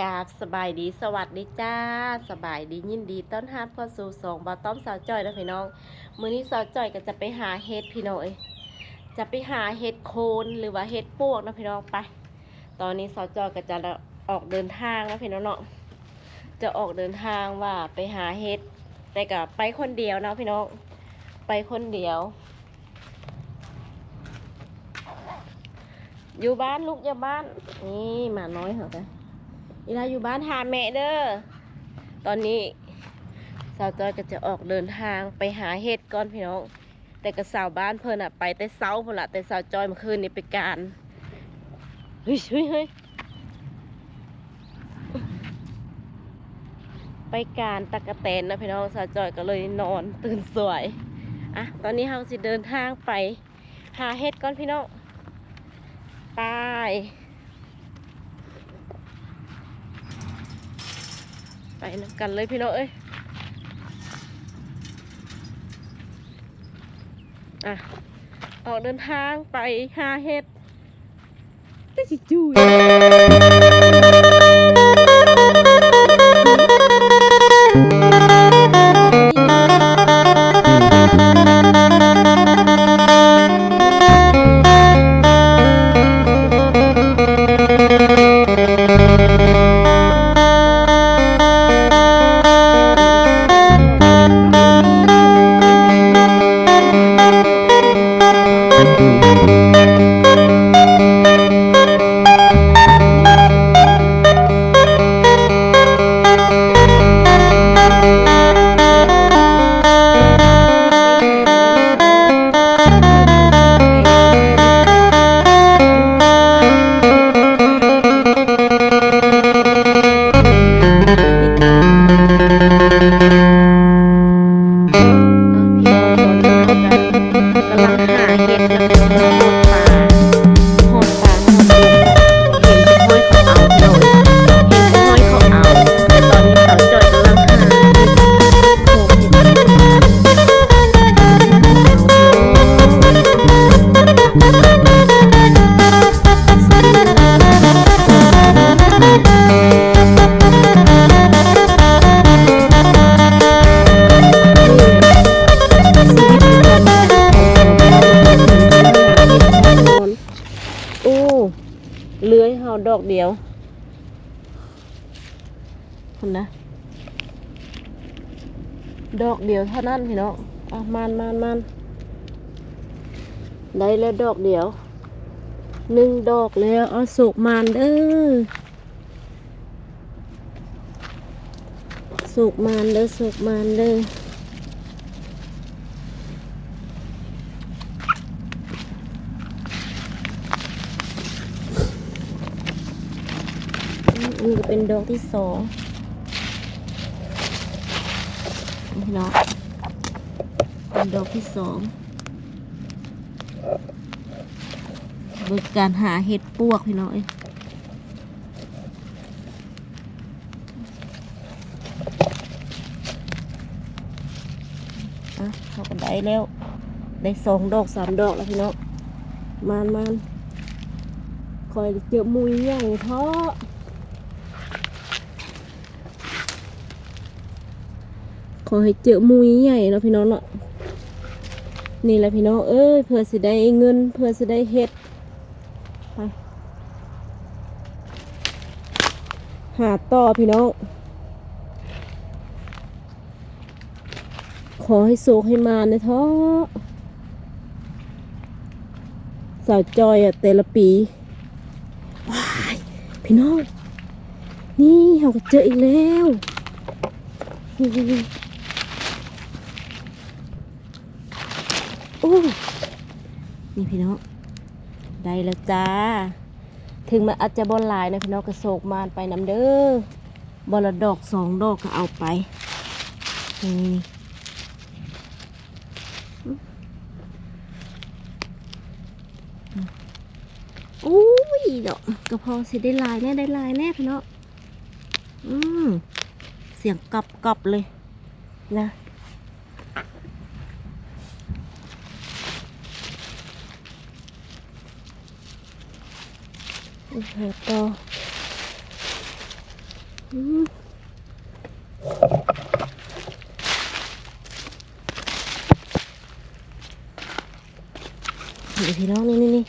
กาบสบายดีสวัสดีจ้า สบายดียินดีต้อนรับเข้าสู่สองบาต้อมสาวจอยนะพี่น้อง มื้อนี้สาวจอยก็จะไปหาเห็ดพี่น้องเอ้ยจะไปหาเห็ดโคนหรือว่าเห็ดปวกนะพี่น้องไป ตอนนี้สาวจอยก็จะออกเดินทางนะพี่น้องเนาะจะออกเดินทางว่าไปหาเห็ดแต่ก็ไปคนเดียวนะพี่น้องไปคนเดียว อยู่บ้านลูกอย่าบ้านนี่หมาน้อยเหรอคะ เวลาอยู่บ้านหาแม่เด้อ ตอนนี้สาวจอยก็จะออกเดินทางไปหาเห็ดก่อนพี่น้อง แต่กับสาวบ้านเพิ่นอะไปแต่เช้าพุ่นละแต่สาวจอยเมื่อคืนนี้ไปการเฮ้ยเฮ้ยเฮ้ยไปการตะกะแตนนะพี่น้องสาวจอยก็เลยนอนตื่นสวยอะตอนนี้เราสิเดินทางไป หาเห็ดก่อนพี่น้องไป ไปนำกันเลยพี่น้องเอ้ยอะออกเดินทางไปหาเห็ดได้สิจุย ดอกเดียวเท่านั้นพี่น้องอะมานมานมานได้แล้วดอกเดียวหนึ่งดอกแล้วเอาสุกมานเด้อสุกมานเด้อสุกมานเด้ออืมอันนี้ก็เป็นดอกที่สอง พี่น้องเป็นดอกที่สองโดยการหาเห็ดปวกพี่น้องเอ้ยอะเขาก็ได้แล้ว ได้สองดอกสามดอกแล้วพี่น้องมานมานคอยเจอมุยใหญ่เท้อ อให้เจอมุยใหญ่เนาะพี่น้องเนาะนี่แหละพี่น้องเอ้ยเพื่อสิได้เงิน เพื่อสิได้เฮ็ดไปหาต่อพี่น้อง ขอให้โศกให้มาในท้อสาวจอยอะแต่ละปีว้ายพี่น้อง นี่เราก็เจออีกแล้วนี่โอ้นี่พี่น้องได้แล้วจ้า ถึงมันอาจจะบอลลายนะพี่น้องกระโศกมานไปน้ำเด้อบอลดอกสองดอกก็เอาไปนี่อุ้ยดอกกระเพาสิได้ลายแน่ได้ลายแน่พี่น้องอืมเสียงกรอบกรอบเลยนะ หาต่ออืมนี่พี่น้องนี่นี่นี่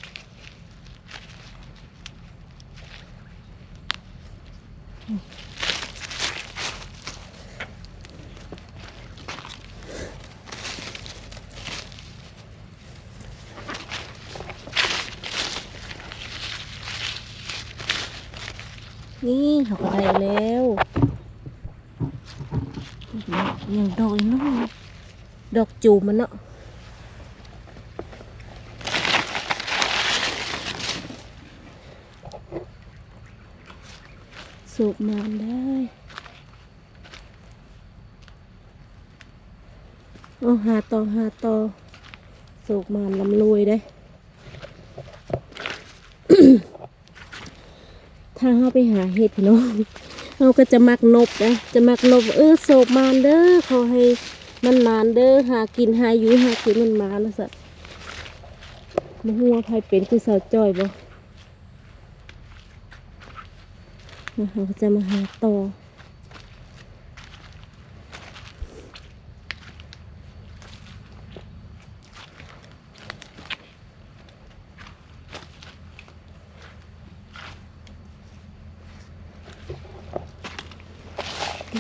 นี่เขาก็ได้แล้วอย่างดอกอีกเน้ดอกจูบมันเนาะสูบน้ำได้เอาหาต่อหาต่อสูบมานลำรวยได้ ถ้าเราไปหาเห็ดพี่น้องเขาก็จะมักนบนะจะมักนบเออโศกมานเด้อเขาให้มันมานเด้อหากินหาอยู่หากินมันมานนะสัตว์มหัวาไผเป็นคือสาวจ้อยบ่เราก็จะมาหาต่อ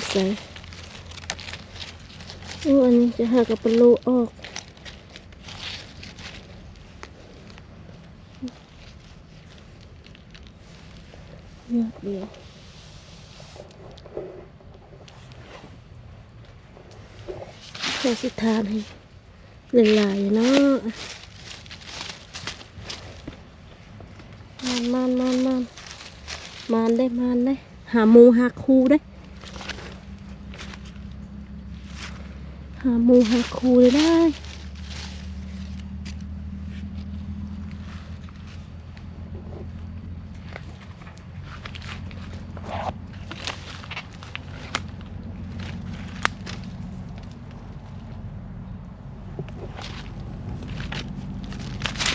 ใส่โอ้อันนี้จะหากับปลาโลออกเยอดเดียวขอสิทานให้หลายๆเนาะมันมันมันมันมันได้มันได้หาหมูหาคูได้าหมูหาคูเลยได้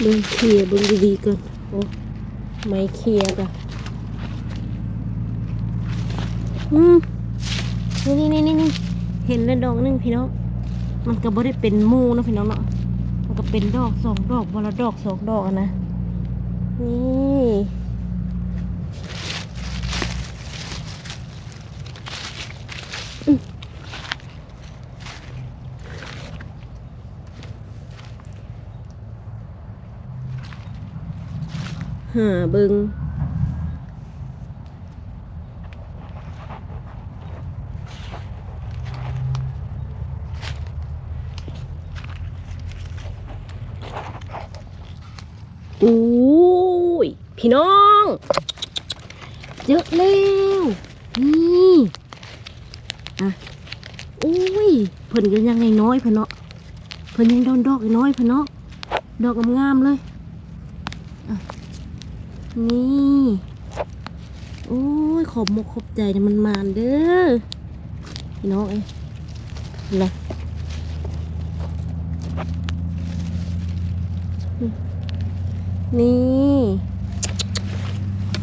เบิ่งเคียร์เบิ่งดีๆก่อนโอ้ไม่เคียร์ก่ะอืมนี่นี่นี่นี่เห็นแล้วดอกหนึงพี่น้อง มันก็บ่ได้เป็นมูนะพี่น้องเนาะมันก็เป็นดอกสองดอกวันละดอกสองดอกนะนี่หาเบิงอุ้ย พี่น้อง เยอะแล้วนี่อะอุ้ยเพิ่นก็ยังไงน้อยเพิ่นเนาะเพิ่นยังโดนดอกน้อยเพิ่นเนาะดอกงามๆเลยนี่โอ้ยขอบมกขอบใจนี่ยมันมานเด้อพี่น้องเอ้ยนะนี่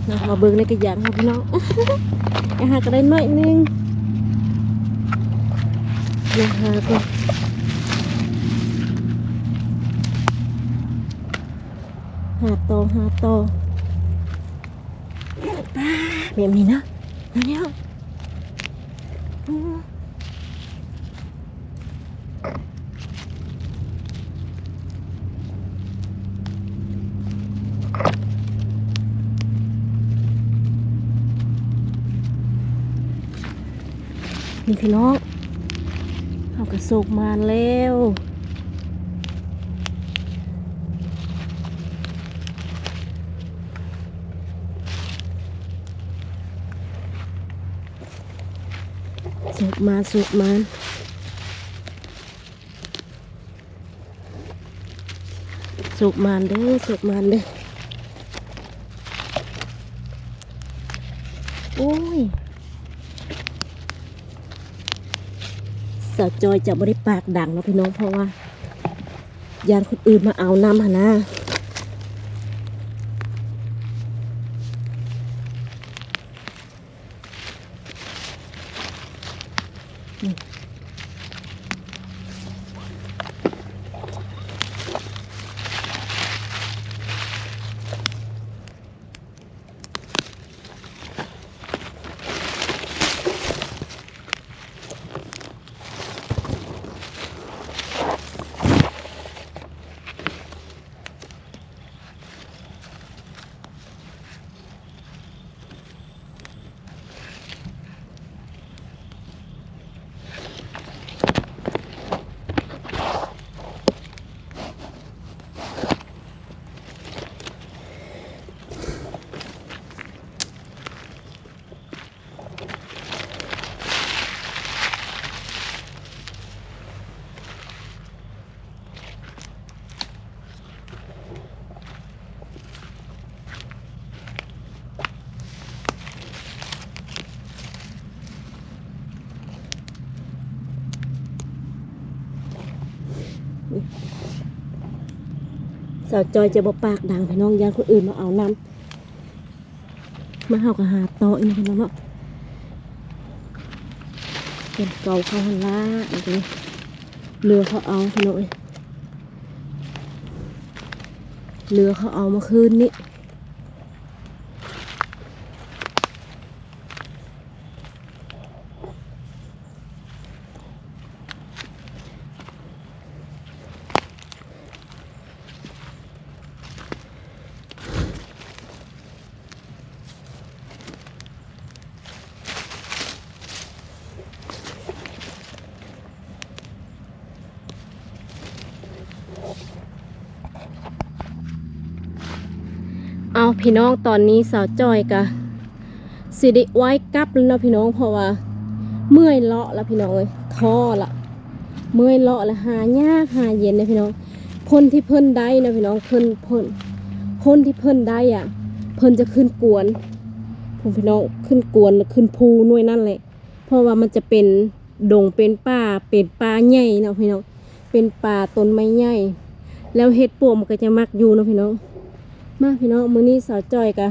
นะมาเบิ่งในกระยางค่ะพี่น้องอาหารก็ได้หน่อยนึงนะคะก็หาโตหาโตป้าแบบนี้นะนะเนี่ย นี่พี่น้องเอากระโศกมาแล้วโศกมาโศกมาโศกมานเด้อโศกมานเด้อโอ้ย สาวจอยจะไม่ได้ปากดังเนาะพี่น้องเพราะว่ายานคนอื่นมาเอาน้ำหนนะาวจอยจะบอปากดังพี่น้องยานคนอื่นมาเอาน้ำมาเฮากับหาต่ออีกพี่น้องเนาะเป็นเก่าเขาหันล่าอันนี้เรือเขาเอาพี่น้องเอ้ยเรือเขาเอามาคืนนี้ เอาพี่น้องตอนนี้สาวจอยกะสิได้ไว้กลับแล้วพี่น้องเพราะว่า เมื่อยเลาะแล้วพี่น้องเอ้ยท้อละเมื่อยเลาะแล้วหายากหาเย็นนะพี่น้องคนที่เพิ่นได้นะพี่น้องเพิ่นเพิ่นคนที่เพิ่นได้อะ เพิ่นจะขึ้นกวนผมพี่น้องขึ้นกวนขึ้นภูน่วยนั่นแหละ เพราะว่ามันจะเป็นดงเป็นป่าเป็นป่าใหญ่นะพี่น้องเป็นป่าต้นไม้ใหญ่แล้วเห็ดปวมันก็จะมักอยู่นะพี่น้อง มาพี่น้องมื้อนี้สาวจอยกะ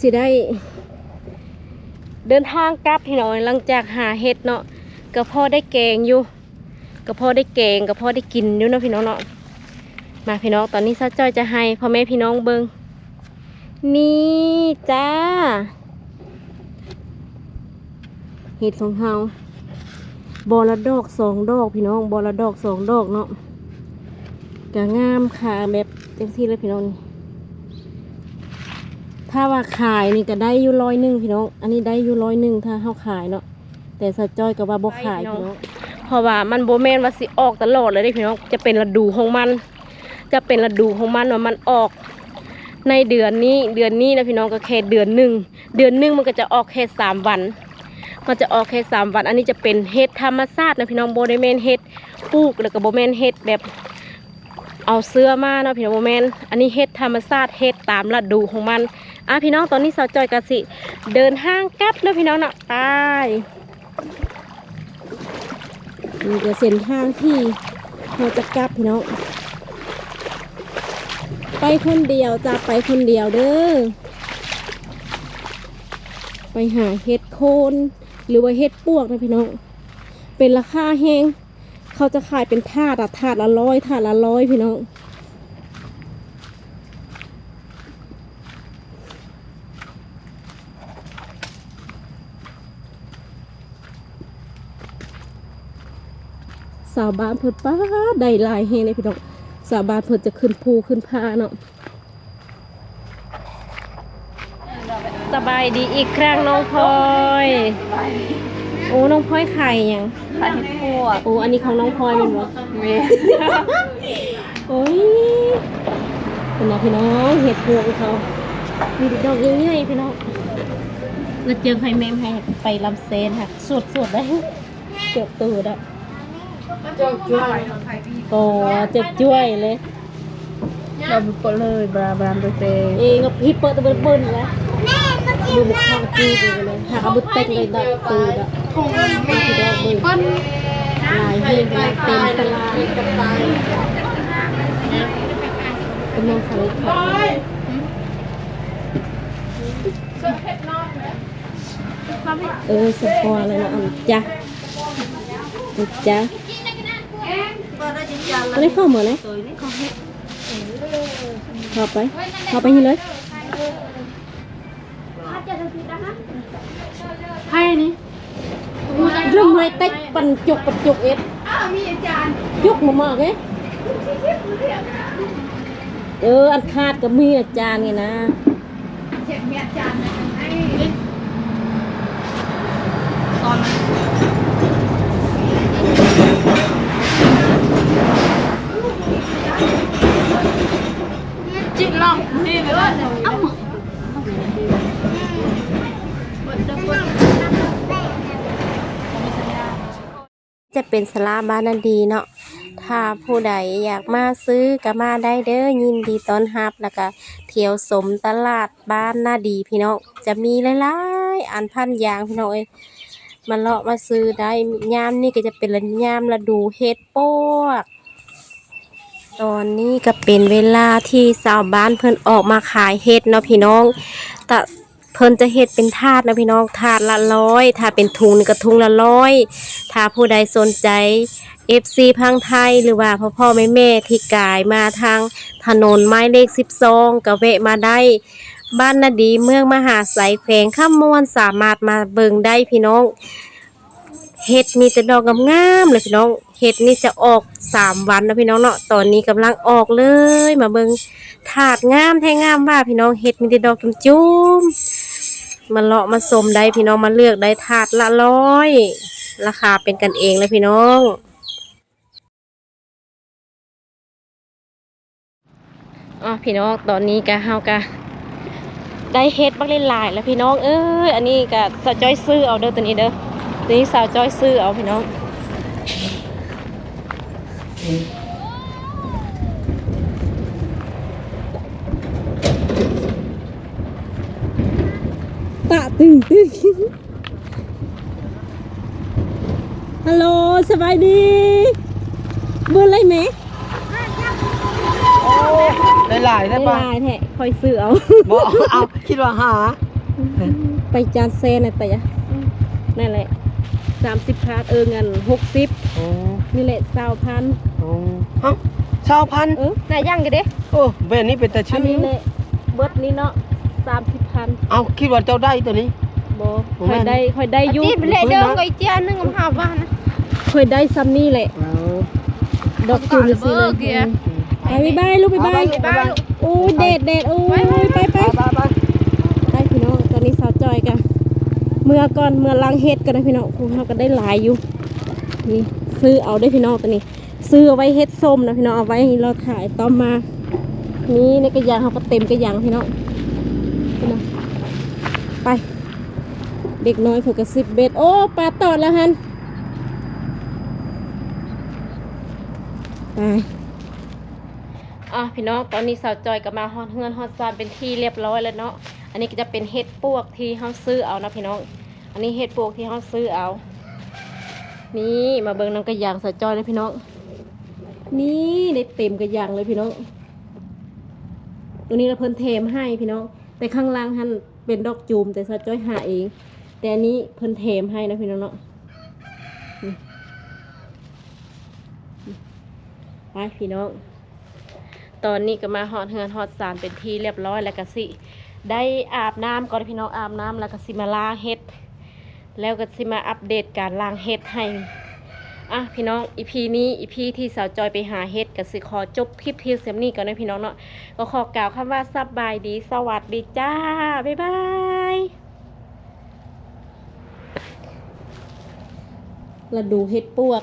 สิได้ เดินทางกลับพี่น้องหลังจากหาเห็ดเนาะก็พอได้แกงอยู่ก็พอได้แกงก็พอได้กินอยู่เนาะพี่น้องเนาะมาพี่น้องตอนนี้สาวจอยจะให้พ่อแม่พี่น้องเบิงนี่จ้าเห็ดของเฮาบอละดอกสองดอกพี่น้องบอละดอกสองดอกเนาะก็งามค่ะแบบจังที่เลยพี่น้องนี่ ถ้าว่าขายนี่ก็ได้อยู่ร้อยหนึ่งพี่น้อง อันนี้ได้อยู่ร้อยหนึ่งถ้าเฮาขายเนาะ แต่สะจ้อยก็ว่าบ่ขายพี่น้อง เพราะว่ามันโบแมนว่าสิออกตลอดเลยเด้พี่น้อง จะเป็นฤดูของมัน จะเป็นฤดูของมันว่ามันออก ในเดือนนี้เดือนนี้นะพี่น้องก็แค่เดือนหนึ่ง เดือนหนึ่งมันก็จะออกแค่สามวัน มันจะออกแค่สามวัน อันนี้จะเป็นเห็ดธรรมชาตินะพี่น้องโบได้แมนเห็ดปลูกแล้วก็โบแมนเห็ดแบบเอาเสื้อมาเนาะพี่น้องโบแมนอันนี้เห็ดธรรมชาติเห็ดตามฤดูของมัน อะพี่น้องตอนนี้สาวจอยกะสิเดินห้างกลับเนาะพี่น้องเนาะไปนี่จะเส้นทางที่เราจะกลับพี่น้องไปคนเดียวจะไปคนเดียวเด้อไปหาเห็ดโคนหรือว่าเห็ดปวกนะพี่น้องเป็นราคาแหงเขาจะขายเป็นถาดอะถาดละร้อยถาดละร้อยพี่น้อง สาวบ้านเพิ่นป้าได้หลายเฮงเลยพี่น้องสาวบ้านเพิ่นจะขึ้นภูขึ้นพาเนาะสบายดีอีกครั้งน้องพลอยโอ้น้องพลอยไข่ยังขายเห็ดพวกโอ้อันนี้ของน้องพลอยเป็นบ่เมโอ้ยเป็นนะพี่น้องเห็ดพวงเขามีดอกใหญ่ๆพี่น้องแล้วเจอใครแม่ให้ไปลำเซนค่ะสวดสวดๆได้เกือบตูดอะ เจ้าจ้วยโอ้เจ็บจ้วยเลยเราบุกไปเลยบราบรามตัวเตเองก็พี่เปิดตะเบิดเบิ้ลแล้วดูบุกข้างจีเลยหาบุดเต็งเลยดัดตูดอะพี่ดอกเบิ้ลลายเฮงกันเต็มสลาเป็นน้องสลิดค่ะเออสปอร์เลยนะจ้ะจ้ะ อันนี้เข้าเหมือนไหมเข้าไป เข้าไปนี่เลยไพ่นี่เรื่องไรเต็กปันจุกปันจุกเอ็ดอ้าวมีอาจารย์จุกมามากเลยเออ อันคาดกับมีอาจารย์ไงนะเช็ดมีอาจารย์ไอ้ตอน จิตลองนี่เลยเอ้าจะเป็นสลาบ้านนันดีเนาะ ถ้าผู้ใดอยากมาซื้อก็มาได้เด้อยินดีต้อนรับแล้วก็เที่ยวสมตลาดบ้านนาดีพี่น้องจะมีหลายๆอันพันอย่างพี่น้องเอ้ยมาเลาะมาซื้อได้ยามนี่ก็จะเป็นยามฤดูเฮ็ดปวก ตอนนี้ก็เป็นเวลาที่ชาวบ้านเพิ่นออกมาขายเห็ดเนาะพี่น้องแต่เพิ่นจะเห็ดเป็นถาดนะพี่น้องถาดละร้อยถ้าเป็นถุงนี่ก็ถุงละร้อยถ้าผู้ใดสนใจ FC พังไทยหรือว่าพ่อพ่อแม่แม่ที่กายมาทางถนนไม้เลข12ก็แวะมาได้ บ้านนาดีเมืองมหาไสแขวงข้ามมวนสามารถมาเบิงได้พี่น้องเห็ดมีแต่ดอกงามๆเลยพี่น้อง ห็ดนี่จะออกสามวันนะพี่น้องเนาะตอนนี้กำลังออกเลยมาเบิงถาดงามแท้งามว่าพี่น้องเห็ดมีแต่ดอกจุ้มมาเลาะมาสมได้พี่น้องมาเลือกได้ถาดละร้อย ราคาเป็นกันเองเลยพี่น้องอ๋อพี่น้องตอนนี้กะเฮากะได้เฮ็ดบักเล่นลายแล้วพี่น้องเอ้ยอันนี้กะสาวจ้อยซื้อเอาเด้อตัวนี้เด้อตัวนี้สาวจ้อยซื้อเอาพี่น้อง ตะตึงตึงฮัลโหลสบายดีเบื่ออะไรไหมได้หลายได้ได้ปะลายแท้คอยซื้อเอาบ่เอาคิดว่าหา ไปจานเซนน่ะแต่ยะนั่นแหละสามสิบพาทเออเงินหกสิบโอ้ นี่แหละสาวพันโอ้เอ้าชาวพันธุ์เออน่าย่างกันเด้โอ้เบนนี้เป็นแต่อัชื่นอนี้แหละเบิดนี้เนาะสามสิบพันเอาคิดว่าเจ้าได้ตัวนี้บคอยได้คอยได้อยุจีบเลยเดิมกับไอ้เจ้านึงกับหาบ้านนะคอยได้ซ้ำนี่แหละเอาดอกจุ่มสิเลยเกียร์ไปบ๊ายบายลูกบ๊ายบายไปบ้านลูก โอ้ยเด็ดเด็ดโอ้ยไปไป ไปไปไปไปพี่น้องตอนนี้สาวจอยกันเมื่อก่อนเมื่อล้างเฮ็ดกันนะพี่น้องครูเขาก็ได้หลายอยู่นี่ ซื้อเอาได้พี่น้องตัวนี้ ซื้อเอาไว้เฮ็ดส้มนะพี่น้องเอาไว้เราถ่ายต้อมมา นี่ในกระยางเขาก็เต็มกระยางพี่น้องพี่น้องไป เด็กน้อยเผื่อกระสิบเบ็ดโอ้ปลาตอดแล้วฮันไปอะพี่น้องตอนนี้สาวจอยก็มาฮอดเฮือนฮอดซานเป็นที่เรียบร้อยแล้วเนาะอันนี้ก็จะเป็นเห็ดปวกที่เขาซื้อเอานะพี่น้อง อันนี้เห็ดปวกที่เขาซื้อเอา นี่มาเบิ่งน้ำกระยางสาวจอยเลยพี่น้อง นี่ได้เต็มกระยางเลยพี่น้องตัวนี้เราเพิ่นเทมให้พี่น้อง แต่ข้างล่างหันเป็นดอกจูมแต่สาวจอยหาเอง แต่อันนี้เพิ่นเทมให้นะพี่น้องเนาะไปพี่น้อง ตอนนี้ก็มาหอดเฮือนหอดสารเป็นที่เรียบร้อยแล้วก็สิ ได้อาบน้ำก่อนพี่น้องอาบน้ำแล้วก็สิมาลาเฮ็ด แล้วก็สิมาอัปเดตการล้างเห็ดให้อะพี่น้องอีพีนี้อีพีที่สาวจอยไปหาเห็ดก็สิขอจบคลิปเทียงเสียมนี่ก่อนนะพี่น้องเนาะก็ขอกล่าวคำว่าสบายดีสวัสดีจ้า บ๊ายบายเราดูเห็ดปวก